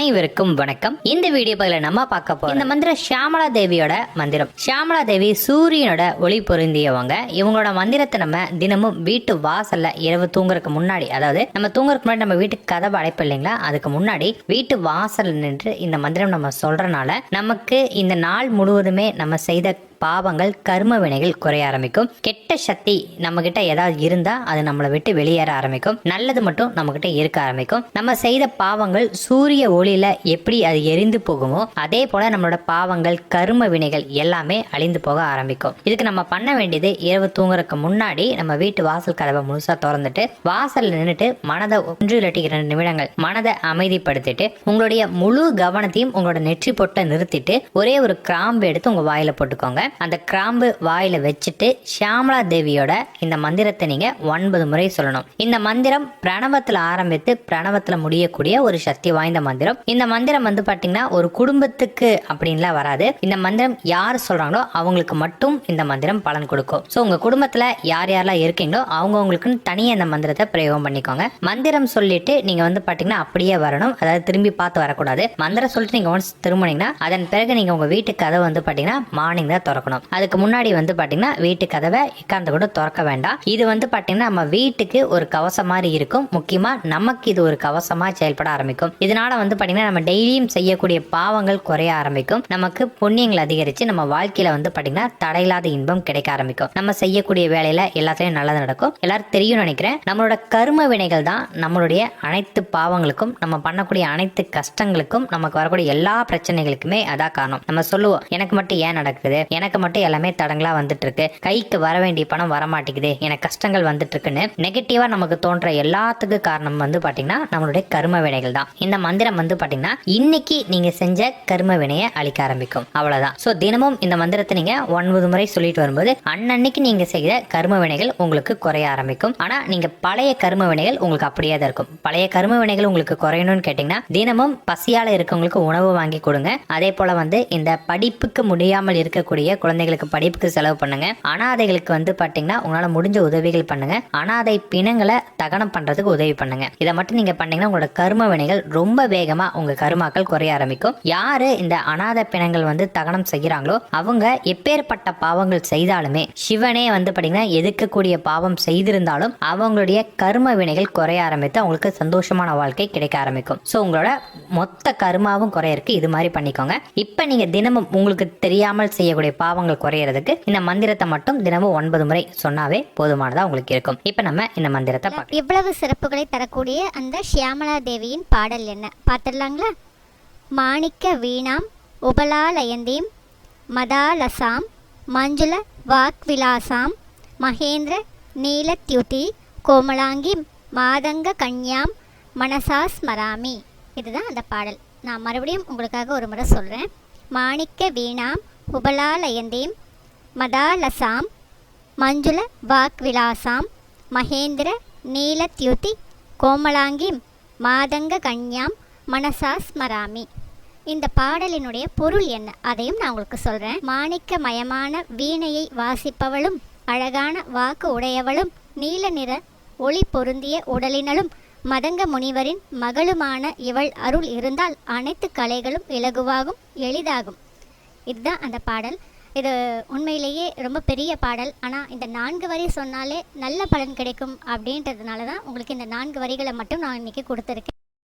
அனைவருக்கும் வணக்கம். இந்த வீடியோ பகல நம்ம பார்க்க போறோம் இந்த மந்திரம் ஷியாமலா தேவியோட மந்திரம். ஷியாமலா தேவி சூரியனோட ஒளி பொருந்தியவங்க. இவங்களோட மந்திரத்தை நம்ம தினமும் வீட்டு வாசல்ல இரவு தூங்குறதுக்கு முன்னாடி அதாவது நம்ம தூங்குறதுக்கு முன்னாடி நம்ம வீட்டுக்கு கதவு அடைப்பு இல்லைங்களா? அதுக்கு முன்னாடி வீட்டு வாசல் நின்று இந்த மந்திரம் நம்ம சொல்றனால நமக்கு இந்த நாள் முழுவதுமே நம்ம செய்த பாவங்கள் கர்ம வினைகள் குறைய ஆரம்பிக்கும். கெட்ட சக்தி நம்ம கிட்ட ஏதாவது இருந்தா அது நம்மளை விட்டு வெளியேற ஆரம்பிக்கும். நல்லது மட்டும் நம்ம கிட்ட இருக்க ஆரம்பிக்கும். நம்ம செய்த பாவங்கள் சூரிய ஒளியில எப்படி அது எரிந்து போகுமோ அதே போல நம்மளோட பாவங்கள் கர்ம வினைகள் எல்லாமே அழிந்து போக ஆரம்பிக்கும். இதுக்கு நம்ம பண்ண வேண்டியது இரவு தூங்குறதுக்கு முன்னாடி நம்ம வீட்டு வாசல் கதவை முழுசா திறந்துட்டு வாசல்ல நின்றுட்டு மனதை ஒன்று இல்லாட்டி இரண்டு நிமிடங்கள் மனதை அமைதிப்படுத்திட்டு உங்களுடைய முழு கவனத்தையும் உங்களோட நெற்றி பொட்டை நிறுத்திட்டு ஒரே ஒரு கிராம்பு எடுத்து உங்க வாயில போட்டுக்கோங்க. அந்த கிராம்பு வாயில வச்சுட்டு ஷியாமலா தேவியோட இந்த மந்திரத்தை நீங்க ஒன்பது முறை சொல்லணும். இந்த மந்திரம் பிரணவத்துல ஆரம்பித்து பிரணவத்துல முடியக்கூடிய ஒரு சக்தி வாய்ந்த மந்திரம். இந்த மந்திரம் வந்து பாத்தீங்கன்னா ஒரு குடும்பத்துக்கு அப்படின்லாம் வராது. இந்த மந்திரம் யார் சொல்றாங்களோ அவங்களுக்கு மட்டும் இந்த மந்திரம் பலன் கொடுக்கும். ஸோ உங்க குடும்பத்துல யார் யாரெல்லாம் இருக்கீங்களோ அவங்கவுங்களுக்குன்னு தனியாக இந்த மந்திரத்தை பிரயோகம் பண்ணிக்கோங்க. மந்திரம் சொல்லிட்டு நீங்க வந்து பாத்தீங்கன்னா அப்படியே வரணும். அதாவது திரும்பி பார்த்து வரக்கூடாது. மந்திரம் சொல்லிட்டு நீங்க ஒன்ஸ் திரும்பினீங்கன்னா அதன் பிறகு நீங்க உங்க வீட்டு கதை வந்து பாத்தீங்கன்னா மார்னிங் தான் திறக்கணும் அதுக்கு முன்னாடி வந்து பாத்தீங்கன்னா வீட்டு கதவை உட்கார்ந்து கூட திறக்க வேண்டாம். இது வந்து பாத்தீங்கன்னா நம்ம வீட்டுக்கு ஒரு கவசம் மாதிரி இருக்கும். முக்கியமா நமக்கு இது ஒரு கவசமா செயல்பட ஆரம்பிக்கும். இதனால வந்து பாத்தீங்கன்னா நம்ம டெய்லியும் செய்யக்கூடிய பாவங்கள் குறைய ஆரம்பிக்கும். நமக்கு புண்ணியங்கள் அதிகரிச்சு நம்ம வாழ்க்கையில வந்து பாத்தீங்கன்னா தடையில்லாத இன்பம் கிடைக்க ஆரம்பிக்கும். நம்ம செய்யக்கூடிய வேலையில எல்லாத்துலயும் நல்லது நடக்கும். எல்லாரும் தெரியும் நினைக்கிறேன். நம்மளோட கரும வினைகள் தான் நம்மளுடைய அனைத்து பாவங்களுக்கும் நம்ம பண்ணக்கூடிய அனைத்து கஷ்டங்களுக்கும் நமக்கு வரக்கூடிய எல்லா பிரச்சனைகளுக்குமே அதான் காரணம். நம்ம சொல்லுவோம் எனக்கு மட்டும் ஏன் நடக்குது? எனக்கு மட்டும் எல்லாமே தடங்களா வந்துட்டு இருக்கு கைக்கு வர வேண்டிய பணம் வரமாட்டேங்குது. எனக்கு கஷ்டங்கள் வந்துட்டு இருக்குன்னு நெகட்டிவா நமக்கு தோன்ற எல்லாத்துக்கு காரணம் வந்து பாத்தீங்கன்னா நம்மளுடைய கர்ம வினைகள் தான். இந்த மந்திரம் வந்து பாத்தீங்கன்னா இன்னைக்கு நீங்க செஞ்ச கர்ம வினையை அழிக்க ஆரம்பிக்கும். அவ்வளவுதான். சோ தினமும் இந்த மந்திரத்தை நீங்க ஒன்பது முறை சொல்லிட்டு வரும்போது அன்னன்னைக்கு நீங்க செய்த கர்ம வினைகள் உங்களுக்கு குறைய ஆரம்பிக்கும். ஆனா நீங்க பழைய கர்ம வினைகள் உங்களுக்கு அப்படியே தான் இருக்கும். பழைய கர்ம வினைகள் உங்களுக்கு குறையணும்னு கேட்டீங்கன்னா தினமும் பசியால இருக்கவங்களுக்கு உணவு வாங்கி கொடுங்க. அதே போல வந்து இந்த படிப்புக்கு முடியாமல் இருக்கக்கூடிய குழந்தைகளுக்கு படிப்புக்கு செலவு பண்ணுங்க. அனாதைகளுக்கு வந்து பாத்தீங்கன்னா உங்களால முடிஞ்ச உதவிகள் பண்ணுங்க. அனாதை பிணங்களை தகனம் பண்றதுக்கு உதவி பண்ணுங்க. இதை மட்டும் நீங்க பண்ணீங்கன்னா உங்களோட கரும வினைகள் ரொம்ப வேகமா உங்க கருமாக்கள் குறைய ஆரம்பிக்கும். யாரு இந்த அனாதை பிணங்கள் வந்து தகனம் செய்யறாங்களோ அவங்க எப்பேற்பட்ட பாவங்கள் செய்தாலுமே சிவனே வந்து பாத்தீங்கன்னா எதிர்க்கக்கூடிய பாவம் செய்திருந்தாலும் அவங்களுடைய கரும வினைகள் குறைய ஆரம்பித்து அவங்களுக்கு சந்தோஷமான வாழ்க்கை கிடைக்க ஆரம்பிக்கும். ஸோ உங்களோட மொத்த கருமாவும் குறைய இருக்கு இது மாதிரி பண்ணிக்கோங்க. இப்போ நீங்க தினமும் உங்களுக்கு தெரியாமல் செய்யக்கூடிய பாவங்கள் குறையறதுக்கு இந்த மந்திரத்தை மட்டும் தினமும் ஒன்பது முறை சொன்னாவே போதுமானதா உங்களுக்கு இருக்கும். இப்போ நம்ம இந்த மந்திரத்தை பார்க்கலாம். இவ்வளவு சிறப்புகளை தரக்கூடிய அந்த ஷியாமலா தேவியின் பாடல் என்ன? பார்த்துடலாங்களா? மாணிக்க வீணாம் உபலாலயந்தீம் மதாலசாம் மஞ்சுள வாக்விலாசாம் மகேந்திர நீலத்யுதி கோமலாங்கி மாதங்க கன்யாம் மனசா ஸ்மராமி. இதுதான் அந்த பாடல். நான் மறுபடியும் உங்களுக்காக ஒரு முறை சொல்கிறேன் மாணிக்க வீணாம் உபலாலயந்தீம் மதாலசாம் மஞ்சுள வாக்விலாசாம் மகேந்திர நீலத்யுதி கோமலாங்கிம் மாதங்க கன்யாம் மனசா ஸ்மராமி. இந்த பாடலினுடைய பொருள் என்ன? அதையும் நான் உங்களுக்கு சொல்கிறேன் மாணிக்கமயமான வீணையை வாசிப்பவளும் அழகான வாக்கு உடையவளும் நீல நிற ஒளி பொருந்திய உடலினளும் மதங்க முனிவரின் மகளுமான இவள் அருள் இருந்தால் அனைத்து கலைகளும் இலகுவாகும் எளிதாகும். இதுதான் அந்த பாடல். இது உண்மையிலேயே ரொம்ப பெரிய பாடல். ஆனால் இந்த நான்கு வரி சொன்னாலே நல்ல பலன் கிடைக்கும் அப்படின்றதுனால தான் உங்களுக்கு இந்த நான்கு வரிகளை மட்டும் நான் இன்றைக்கி கொடுத்துருக்கேன்.